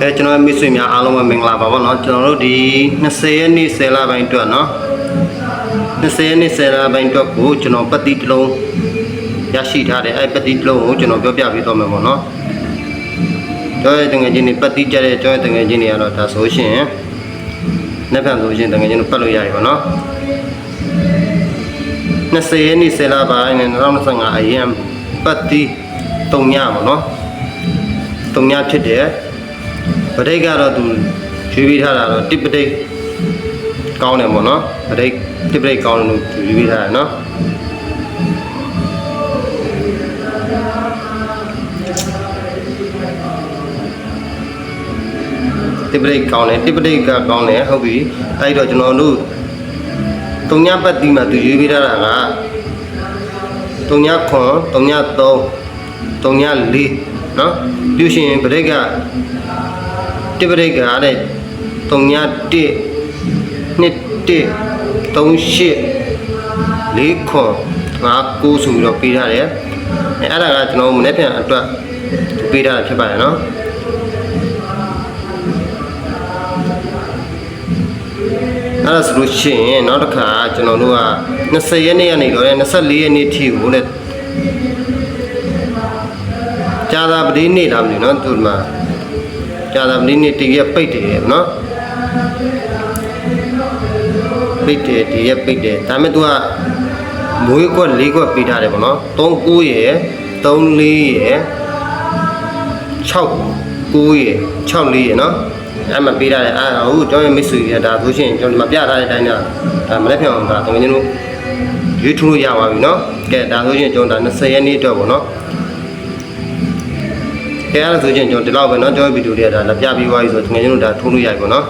အဲကျွန်တော်မိတ်ဆွေများအားလုံးပဲမင်္ဂလာပါပေါ့နော်ကျွန်တော်တို့ဒီ20ရက်နေ့10လပိုင်းအတွက်နော်20ရက်နေ့10လပိုင်းအတွက်ကိုကျွန်တော်ပတ်တိတလုံးရရှိထားတယ်အဲပတ်တိတလုံးကိုကျွန်တော်ပြောပြပေးသွားမယ်ပေါ့နော်ကျောင်းရဲ့တငယ်ချင်းတွေပတ်တိကြတဲ့ကျောင်းရဲ့တငယ်ချင်းတွေကတော့ဒါဆိုရှင်နှစ်ဖက်ဆိုရှင်တငယ်ချင်းတို့ပတ်လို့ရတယ်ပေါ့နော်20ရက်နေ့10လပိုင်း2025အရင်ပတ်တိတုံညပေါ့နော် တုံညာဖြစ်တယ်ပဋိတ်ကတော့သူရွေးပြီးထားတာတော့တိပဋိတ်ကောင်းတယ်ပေါ့နော်ပဋိတ်တိပဋိတ်ကောင်းတယ်လို့ရွေးပြီးထားတယ်နော်တိပဋိတ်ကောင်းတယ်တိပဋိတ်ကကောင်းတယ်ဟုတ်ပြီအဲ့တော့ကျွန်တော်တို့တုံညာပတ်တိမှာသူရွေးပြီးထားတာကတုံညာခွန်တုံညာ3တုံညာ4 နော်ပြုရှင်ပဋိတ်ကတိပရိက္ခာတဲ့3ည1 2 1 38 4ခွန်5 9ဆိုပြီးတော့ပေးထားတယ်အဲအဲ့ဒါကကျွန်တော်မနေ့ပြန်အတွက်ပေးထားတာဖြစ်ပါတယ်နော်အဲ့ဒါဆိုလို့ရှိရင်နောက်တစ်ခါကျွန်တော်တို့က20ရက်နေ့ကနေတော့24ရက်နေ့ထိကိုလည်း ကြာသာပတိနေ့လာမလို့နော်သူ့မှာကြာသာပတိနေ့တရက်ပိတ်တယ်နော်ပိတ်တယ်တရက်ပိတ်တယ်ဒါပေမဲ့ तू ကမွေးခွက်၄ခွက်ပေးထားတယ်ပေါ့နော်3 9ရယ်3 4ရယ်6 9ရယ်6 4ရယ်နော်အဲ့မှာပေးထားတယ်အဲ့ဟုတ်ကျွန်တော်မိတ်ဆွေရဒါဆိုရှင်ကျွန်တော်ဒီမှာပြထားတဲ့အတိုင်းဒါဒါမလက်ဖြောင်းဒါတကယ်ချင်းတို့ရွေးထူးလို့ရပါပြီနော်ကဲဒါဆိုရှင်ကျွန်တော်ဒါ20ရက်နေ့အတွက်ပေါ့ နော် ကဲအဲ့ဒါဆိုရင်ကျွန်တော်ဒီလောက်ပဲเนาะကျွန်တော်ဗီဒီယိုလေးကဒါလက်ပြပြီးသွားပြီဆိုတော့ငွေချင်းတို့ဒါထိုးလို့ရပြီပေါ့နော်